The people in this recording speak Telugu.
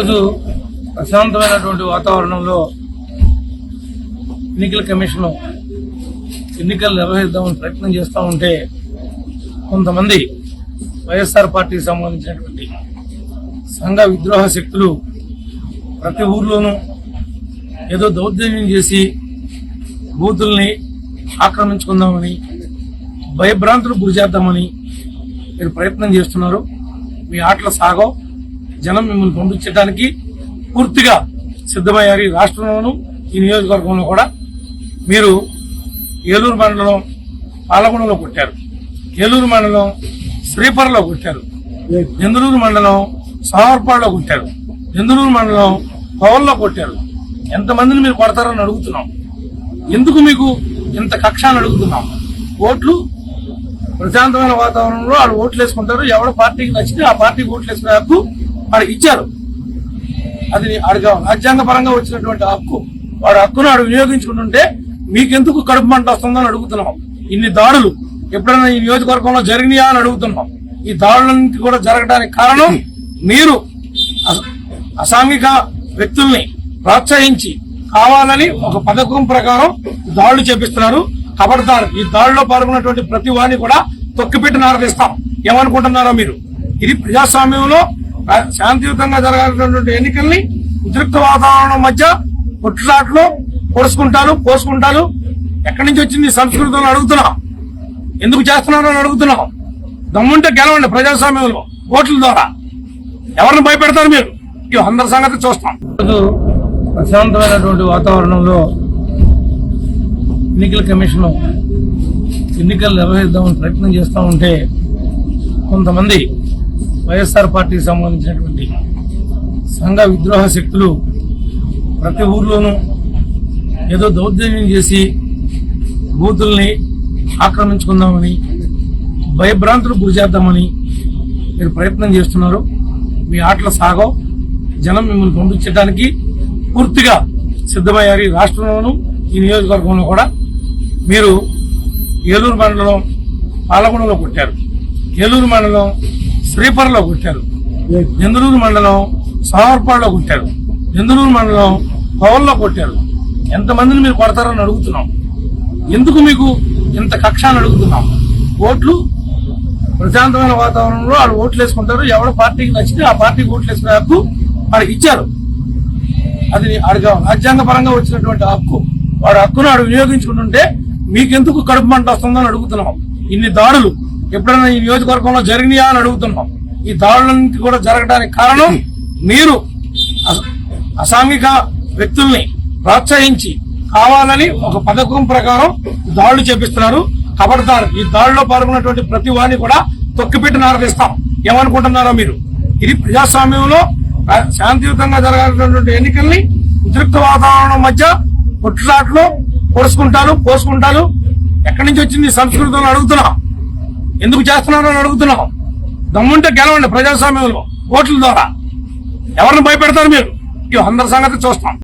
ఈరోజు ప్రశాంతమైనటువంటి వాతావరణంలో ఎన్నికల కమిషన్ ఎన్నికలు నిర్వహిద్దామని ప్రయత్నం చేస్తూ ఉంటే కొంతమంది వైఎస్ఆర్ పార్టీకి సంబంధించినటువంటి సంఘ విద్రోహ శక్తులు ప్రతి ఊర్లోనూ ఏదో దౌర్జన్యం చేసి బూతుల్ని ఆక్రమించుకుందామని భయభ్రాంతులు గురి చేద్దామని మీరు ప్రయత్నం చేస్తున్నారు. మీ ఆటలు సాగో జనం మిమ్మల్ని పంపించడానికి పూర్తిగా సిద్ధమయ్యారు ఈ రాష్ట్రంలోనూ ఈ నియోజకవర్గంలో కూడా. మీరు ఏలూరు మండలం పాలకొండలో కొట్టారు ఏలూరు మండలం శ్రీపర్లో కొట్టారు చంద్రూరు మండలం సావర్పాడులో కొట్టారు చంద్రూరు మండలం పవన్లో కొట్టారు ఎంతమందిని మీరు కొడతారని అడుగుతున్నాం. ఎందుకు మీకు ఇంత కక్ష అని అడుగుతున్నాం? ఓట్లు ప్రశాంతమైన వాతావరణంలో వాళ్ళు ఓట్లు వేసుకుంటారు. ఎవడ పార్టీకి నచ్చితే ఆ పార్టీకి ఓట్లు వేసుకునే వాడు వాడికి ఇచ్చారు అది ఆడిగా రాజ్యాంగ పరంగా వచ్చినటువంటి హక్కు. వాడు హక్కును వాడు వినియోగించుకుంటుంటే మీకెందుకు కడుపు మంట వస్తుందని అడుగుతున్నాం. ఇన్ని దాడులు ఎప్పుడైనా ఈ నియోజకవర్గంలో జరిగినాయా అని అడుగుతున్నాం. ఈ దాడులన్నింటి కూడా జరగడానికి కారణం మీరు అస- అసాంఘిక వ్యక్తుల్ని ప్రోత్సహించి కావాలని ఒక పథకం ప్రకారం దాడులు చేపిస్తున్నారు. కబడతారు. ఈ దాడిలో పాల్గొన్నటువంటి ప్రతి వాడిని కూడా తొక్కిపెట్టి నారదీస్తాం. ఏమనుకుంటున్నారో మీరు? ఇది ప్రజాస్వామ్యంలో శాంతియుతంగా జరగాల్సినటువంటి ఎన్నికల్ని ఉద్రిక్త వాతావరణం మధ్య కొట్టులాట్లు పొడుచుకుంటారు పోసుకుంటారు. ఎక్కడి నుంచి వచ్చింది సంస్కృతం అడుగుతున్నాం. ఎందుకు చేస్తున్నారో అని అడుగుతున్నాం. దమ్ముంటే గెలవండి ప్రజాస్వామ్యంలో ఓట్ల ద్వారా. ఎవరిని భయపెడతారు మీరు? ఇవి అందరి సంగతి చూస్తాం. ప్రశాంతమైనటువంటి వాతావరణంలో ఎన్నికల కమిషన్ ఎన్నికలు నిర్వహిద్దామని ప్రయత్నం చేస్తూ ఉంటే కొంతమంది వైఎస్ఆర్ పార్టీకి సంబంధించినటువంటి సంఘ విద్రోహ శక్తులు ప్రతి ఊర్లోనూ ఏదో దౌర్జన్యం చేసి బూతుల్ని ఆక్రమించుకుందామని భయభ్రాంతులు గురి చేద్దామని మీరు ప్రయత్నం చేస్తున్నారు. మీ ఆటలు సాగవు జనం మిమ్మల్ని పంపించడానికి పూర్తిగా సిద్ధమయ్యారు ఈ రాష్ట్రంలోనూ ఈ నియోజకవర్గంలో కూడా. మీరు ఏలూరు మండలం పాలకొండలో కొట్టారు ఏలూరు మండలం శ్రీపర్లో కొట్టారు. చంద్రూరు మండలం సావర్పాడులో కొట్టారు. చంద్రూరు మండలం పవన్లో కొట్టారు. ఎంతమందిని మీరు కొడతారని అడుగుతున్నాం. ఎందుకు మీకు ఇంత కక్ష అని అడుగుతున్నాం? ఓట్లు ప్రశాంతమైన వాతావరణంలో వాళ్ళు ఓట్లు వేసుకుంటారు. ఎవరు పార్టీకి నచ్చితే ఆ పార్టీకి ఓట్లు వేసుకునే హక్కు వాడికి ఇచ్చారు. అది అడిగా రాజ్యాంగ పరంగా వచ్చినటువంటి హక్కు. వాడు హక్కును వాడు వినియోగించుకుంటుంటే మీకెందుకు కడుపు మంట వస్తుందని అడుగుతున్నాం. ఇన్ని దాడులు ఎప్పుడైనా ఈ నియోజకవర్గంలో జరిగినాయా అని అడుగుతున్నాం. ఈ దాడులన్నింటి కూడా జరగడానికి కారణం మీరు అస- అసాంఘిక వ్యక్తుల్ని ప్రోత్సహించి కావాలని ఒక పథకం ప్రకారం దాడులు చేపిస్తున్నారు. కబడతారు. ఈ దాడిలో పాల్గొన్నటువంటి ప్రతి వాడిని కూడా తొక్కిపెట్టి నారదిస్తాం ఏమనుకుంటున్నారో మీరు? ఇది ప్రజాస్వామ్యంలో శాంతియుతంగా జరగాల్సినటువంటి ఎన్నికల్ని ఉద్రిక్త వాతావరణం మధ్య కొట్టులాట్లు పొడుచుకుంటారు పోసుకుంటారు. ఎక్కడి నుంచి వచ్చింది సంస్కృతం అడుగుతున్నాం. ఎందుకు చేస్తున్నారని అని అడుగుతున్నాం. దమ్ముంటే గెలవండి ప్రజాస్వామ్యంలో ఓట్ల ద్వారా. ఎవరిని భయపెడతారు మీరు? అందరి సంగతి చూస్తాం.